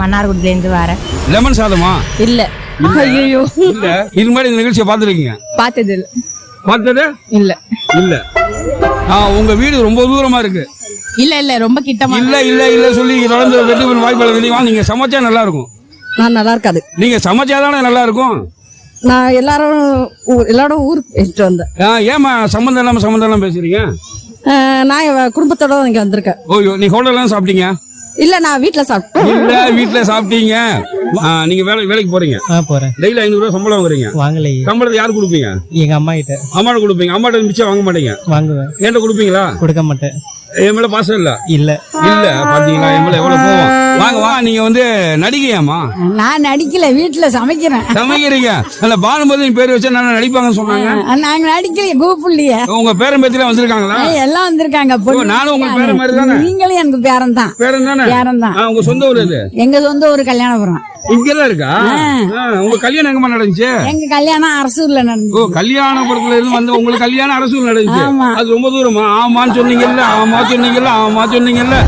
மன்னார்குடியில இருந்து வரேன். லெமன் சாதமா? இல்ல. ஐயோ இல்ல. இது மாதிரி இந்த நிகழ்ச்சியை பார்த்துருக்கீங்க? பார்த்தது இல்ல பார்த்தது? இல்ல. இல்ல. ஆ உங்க வீடு ரொம்ப தூரமா இருக்கு. இல்ல இல்ல. ரொம்ப கிட்டமா இல்ல இல்ல இல்ல சொல்லி தொடர்ந்து வெற்றி பெறும் வாய்ப்பு தெரியுமா? நீங்க சமைச்சா நல்லா இருக்கும் நான் நல்லா இருக்காது நீங்க சமைச்சாதானே நல்லா இருக்கும் நான் எல்லாரும் எல்லாரும் ஊருக்கு போயிட்டு வந்தேன். ஆ, ஏம்மா சம்மந்தம் இல்லாம சம்மந்தம் இல்லாம பேசுறீங்க நான் குடும்பத்தோட இங்க வந்திருக்கேன். ஓய்யோ நீ ஹோட்டல்லாம் சாப்பிட்டீங்க? இல்ல நான் வீட்டுல சாப்பிட்டேன் இல்ல வீட்டுல சாப்பிட்டீங்க. நீங்க வேலை வேலைக்கு போறீங்க. ஆ போறேன். டெய்லி ஐநூறு ரூபாய் சம்பளம் வாங்குறீங்க. வாங்கலையே. சம்பளத்தை யாரு கொடுப்பீங்க? எங்க அம்மா கிட்ட அம்மாட்ட கொடுப்பீங்க. அம்மாட்ட மிச்சம் வாங்க மாட்டீங்க. வாங்குவேன். என்கிட்ட கொடுப்பீங்களா? கொடுக்க மாட்டேன். என் மேல பாசம் இல்ல? இல்ல. இல்ல பாத்தீங்களா? என் மேல எவ்வளவு போவோம் வாங்க வா நீங்க வந்து நடிகையாமா நான் நடிக்கல வீட்டுல சமைக்கிறேன். சமைக்கிறீங்க? அல்ல பானுமதி பேர் வச்சா நல்லா நடிப்பாங்கன்னு சொன்னாங்க? நாங்க நடிக்கலையே கூப்பிடலையே உங்க பேரன் பேத்தில வந்திருக்காங்களா எல்லாம் வந்திருக்காங்க நானும் உங்க பேரன் மாதிரி தானே? நீங்களும் எனக்கு பேரன் தான். பேரன் தானே? பேரன் தான். உங்க சொந்த ஊர் இது எங்க சொந்த ஊர் கல்யாணபுரம். இங்கதான் இருக்கா? உங்க கல்யாணம் எங்கம்மா நடந்துச்சு? எங்க கல்யாணம் அரசூர்ல நடந்து ஓ கல்யாணபுரத்துல இருந்து வந்து உங்களுக்கு கல்யாணம் அரசு நடந்துச்சு. அது ரொம்ப தூரமா? ஆமான்னு சொன்னீங்கல்ல ஆமா சொன்னீங்கல்ல ஆமா சொன்னீங்கல்ல.